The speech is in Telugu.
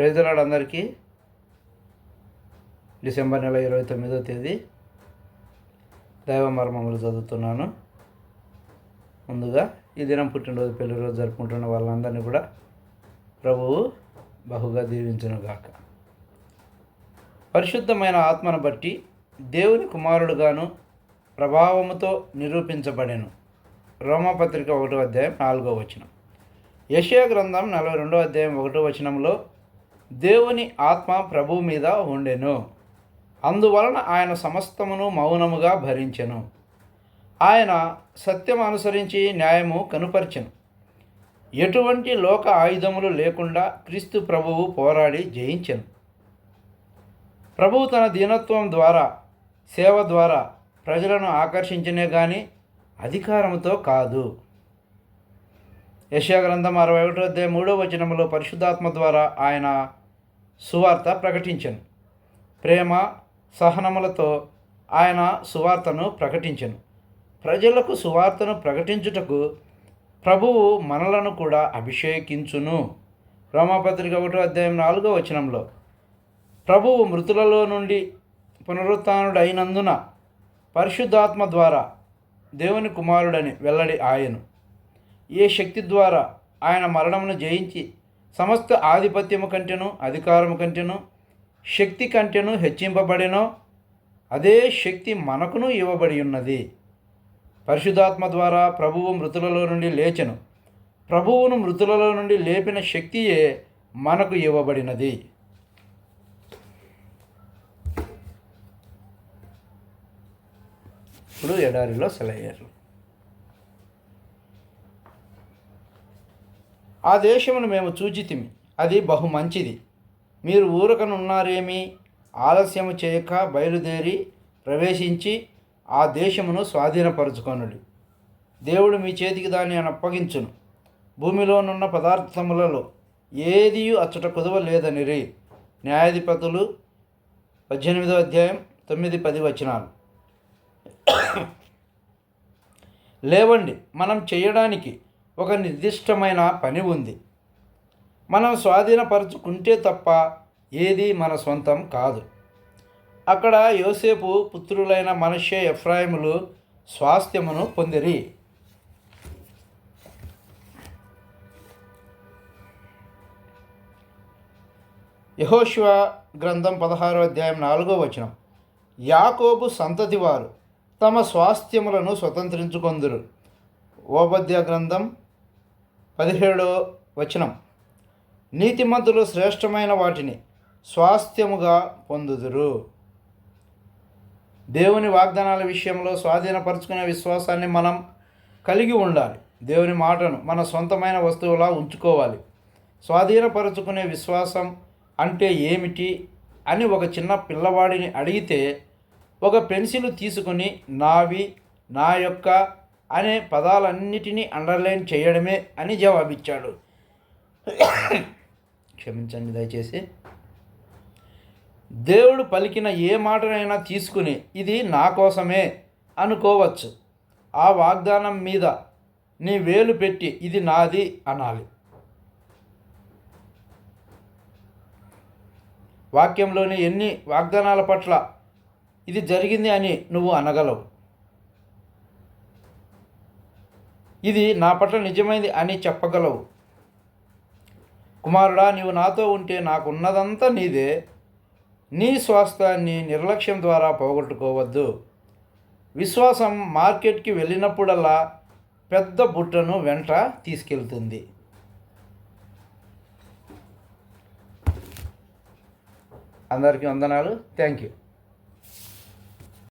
ప్రైజలాడు అందరికీ. డిసెంబర్ నెల ఇరవై తొమ్మిదో తేదీ దైవ మర్మములు చదువుతున్నాను. ముందుగా ఈ దినం పుట్టినరోజు పెళ్ళి రోజు జరుపుకుంటున్న వాళ్ళందరినీ కూడా ప్రభువు బహుగా దీవించునుగాక. పరిశుద్ధమైన ఆత్మను బట్టి దేవుని కుమారుడుగాను ప్రభావముతో నిరూపించబడెను. రోమపత్రిక ఒకటో అధ్యాయం నాలుగో వచనం. యషియా గ్రంథం నలభై రెండో అధ్యాయం ఒకటో వచనంలో దేవుని ఆత్మ ప్రభువు మీద ఉండెను. అందువలన ఆయన సమస్తమును మౌనముగా భరించెను. ఆయన సత్యం అనుసరించి న్యాయము కనుపరిచెను. ఎటువంటి లోక ఆయుధములు లేకుండా క్రీస్తు ప్రభువు పోరాడి జయించెను. ప్రభువు తన దీనత్వం ద్వారా సేవ ద్వారా ప్రజలను ఆకర్షించనే కానీ అధికారంతో కాదు. యశాగ్రంథం అరవై ఒకటో అధ్యాయం మూడో వచనంలో పరిశుద్ధాత్మ ద్వారా ఆయన సువార్త ప్రకటించను. ప్రేమ సహనములతో ఆయన సువార్తను ప్రకటించను. ప్రజలకు సువార్తను ప్రకటించుటకు ప్రభువు మనలను కూడా అభిషేకించును. రోమాపత్రిక ఒకటో అధ్యాయం నాలుగో వచనంలో ప్రభువు మృతులలో నుండి పునరుత్డైనందున పరిశుద్ధాత్మ ద్వారా దేవుని కుమారుడని వెల్లడి ఆయను ఏ శక్తి ద్వారా ఆయన మరణమును జయించి సమస్త ఆధిపత్యము కంటెను అధికారము కంటెను శక్తి కంటెను హెచ్చింపబడినో అదే శక్తి మనకును ఇవ్వబడి ఉన్నది. పరిశుధాత్మ ద్వారా ప్రభువు మృతులలో నుండి లేచెను. ప్రభువును మృతులలో నుండి లేపిన శక్తియే మనకు ఇవ్వబడినది. ఇప్పుడు ఎడారిలో సెలయ్యారు ఆ దేశమును మేము చూచితిమి. అది బహు మంచిది. మీరు ఊరకనున్నారేమి? ఆలస్యము చేయక బయలుదేరి ప్రవేశించి ఆ దేశమును స్వాధీనపరచుకొనుడి. దేవుడు మీ చేతికి దాన్ని అప్పగించును. భూమిలోనున్న పదార్థములలో ఏది అచ్చట కుదవ లేదనిరి. న్యాయాధిపతులు పద్దెనిమిదో అధ్యాయం తొమ్మిది పది వచనాలు. లేవండి మనం చేయడానికి ఒక నిర్దిష్టమైన పని ఉంది. మనం స్వాధీనపరుచుకుంటే తప్ప ఏది మన సొంతం కాదు. అక్కడ యోసేపు పుత్రులైన మనుష్య ఎఫ్రాయిములు స్వాస్థ్యమును పొందిరి. యహోశివ గ్రంథం పదహారో అధ్యాయం నాలుగో వచనం. యాకోబు సంతతి వారు తమ స్వాస్థ్యములను స్వతంత్రించుకొందురు. ఓపద్య గ్రంథం పదిహేడో వచనం. నీతిమంతులు శ్రేష్టమైన వాటిని స్వాస్థ్యముగా పొందుదురు. దేవుని వాగ్దానాల విషయంలో స్వాధీనపరుచుకునే విశ్వాసాన్ని మనం కలిగి ఉండాలి. దేవుని మాటను మన సొంతమైన వస్తువులా ఉంచుకోవాలి. స్వాధీనపరుచుకునే విశ్వాసం అంటే ఏమిటి అని ఒక చిన్న పిల్లవాడిని అడిగితే ఒక పెన్సిల్ తీసుకుని నావి నా యొక్క అనే పదాలన్నిటినీ అండర్లైన్ చేయడమే అని జవాబిచ్చాడు. క్షమించండి దయచేసి. దేవుడు పలికిన ఏ మాటనైనా తీసుకుని ఇది నా కోసమే అనుకోవచ్చు. ఆ వాగ్దానం మీద నీ వేలు పెట్టి ఇది నాది అనాలి. వాక్యంలోని ఎన్ని వాగ్దానాల పట్ల ఇది జరిగింది అని నువ్వు అనగలవు. ఇది నా పట్ల నిజమైంది అని చెప్పగలవు. కుమారుడా నీవు నాతో ఉంటే నాకున్నదంతా నీదే. నీ స్వాస్థాన్ని నిర్లక్ష్యం ద్వారా పోగొట్టుకోవద్దు. విశ్వాసం మార్కెట్కి వెళ్ళినప్పుడల్లా పెద్ద బుట్టను వెంట తీసుకెళ్తుంది. అందరికీ వందనాలు. Thank you.